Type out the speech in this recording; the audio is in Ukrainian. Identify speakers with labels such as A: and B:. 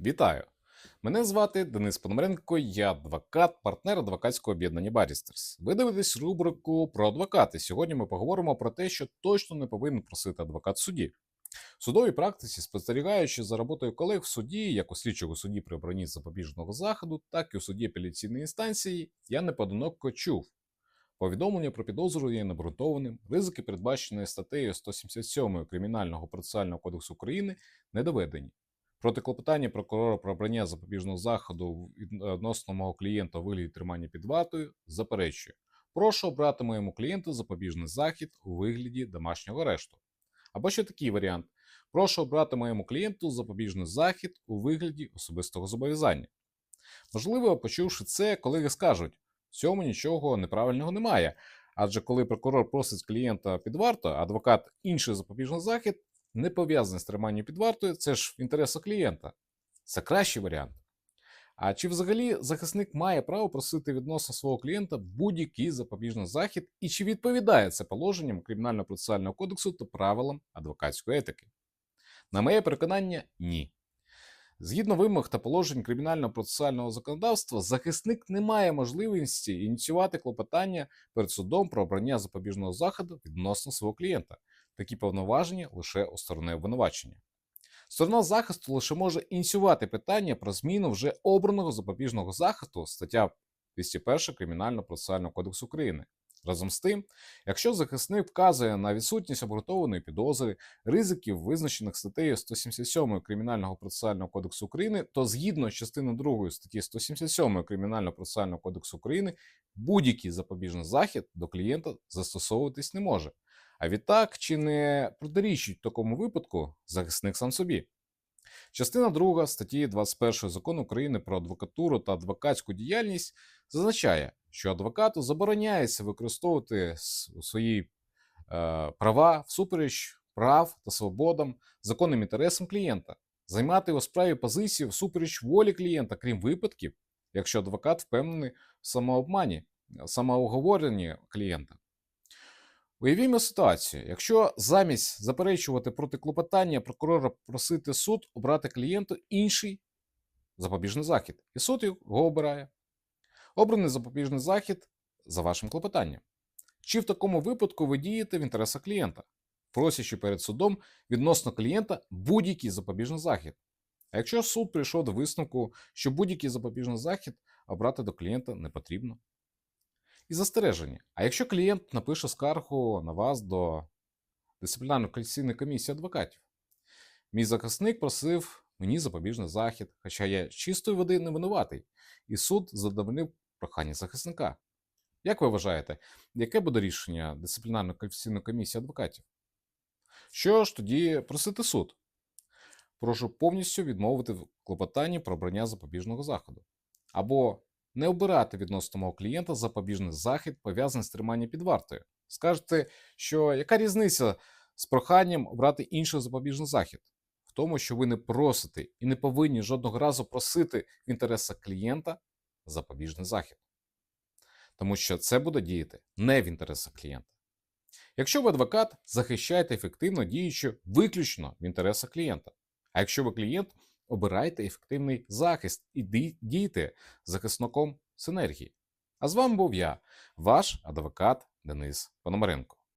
A: Вітаю! Мене звати Денис Пономаренко, я адвокат, партнер адвокатського об'єднання Барістерс. Ви дивитесь рубрику про адвокати. Сьогодні ми поговоримо про те, що точно не повинен просити адвокат в суді. В судовій практиці, спостерігаючи за роботою колег в суді, як у слідчого судді при обранні запобіжного заходу, так і у суді апеляційної інстанції, я неподиноко чув. Повідомлення про підозру є необґрунтованим, ризики, передбачені статтею 177 Кримінального процесуального кодексу України, не доведені. Проти клопотання прокурора про обрання запобіжного заходу відносно мого клієнта у вигляді тримання під вартою заперечує. Прошу обрати моєму клієнту запобіжний захід у вигляді домашнього арешту. Або ще такий варіант: прошу обрати моєму клієнту запобіжний захід у вигляді особистого зобов'язання. Можливо, почувши це, колеги скажуть, в цьому нічого неправильного немає. Адже коли прокурор просить клієнта під варту, а адвокат інший запобіжний захід, не пов'язаний з триманням під вартою, це ж в інтересах клієнта. Це кращий варіант. А чи взагалі захисник має право просити відносно свого клієнта будь-який запобіжний захід, і чи відповідає це положенням Кримінально-процесуального кодексу та правилам адвокатської етики? На моє переконання, ні. Згідно вимог та положень кримінального процесуального законодавства, захисник не має можливості ініціювати клопотання перед судом про обрання запобіжного заходу відносно свого клієнта. Такі повноваження лише у сторони обвинувачення. Сторона захисту лише може ініціювати питання про зміну вже обраного запобіжного заходу стаття 201 Кримінального процесуального кодексу України. Разом з тим, якщо захисник вказує на відсутність обґрунтованої підозри, ризиків, визначених статтею 177 Кримінального процесуального кодексу України, то згідно з частиною 2 статті 177 Кримінального процесуального кодексу України будь-який запобіжний захід до клієнта застосовуватись не може. А відтак, чи не протирічить в такому випадку захисник сам собі? Частина 2 статті 21 закону України про адвокатуру та адвокатську діяльність зазначає, що адвокату забороняється використовувати свої е, права всупереч прав та свободам, законним інтересам клієнта, займати у справі позицію всупереч волі клієнта, крім випадків, якщо адвокат впевнений в самообмані, самоуговоренні клієнта. Уявімо ситуацію, якщо замість заперечувати проти клопотання прокурора просити суд обрати клієнту інший запобіжний захід, і суд його обирає. Обраний запобіжний захід за вашим клопотанням. Чи в такому випадку ви дієте в інтересах клієнта, просячи перед судом відносно клієнта будь-який запобіжний захід? А якщо суд прийшов до висновку, що будь-який запобіжний захід обрати до клієнта не потрібно? І застереження. А якщо клієнт напише скаргу на вас до дисциплінарної кваліфікаційної комісії адвокатів, мій захисник просив мені запобіжний захід, хоча я чистої води не винуватий, і суд задовольнив прохання захисника. Як ви вважаєте, яке буде рішення дисциплінарної кваліфікаційної комісії адвокатів? Що ж тоді просити суд? Прошу повністю відмовити в клопотанні про обрання запобіжного заходу. Або не обирати відносно мого клієнта запобіжний захід, пов'язаний з триманням під вартою. Скажете, що яка різниця з проханням обрати інший запобіжний захід? В тому, що ви не просите і не повинні жодного разу просити в інтересах клієнта запобіжний захід. Тому що це буде діяти не в інтересах клієнта. Якщо ви адвокат, захищайте ефективно діючи виключно в інтересах клієнта. А якщо ви клієнт, обирайте ефективний захист і ді- дійте захисником синергії. А з вами був я, ваш адвокат Денис Пономаренко.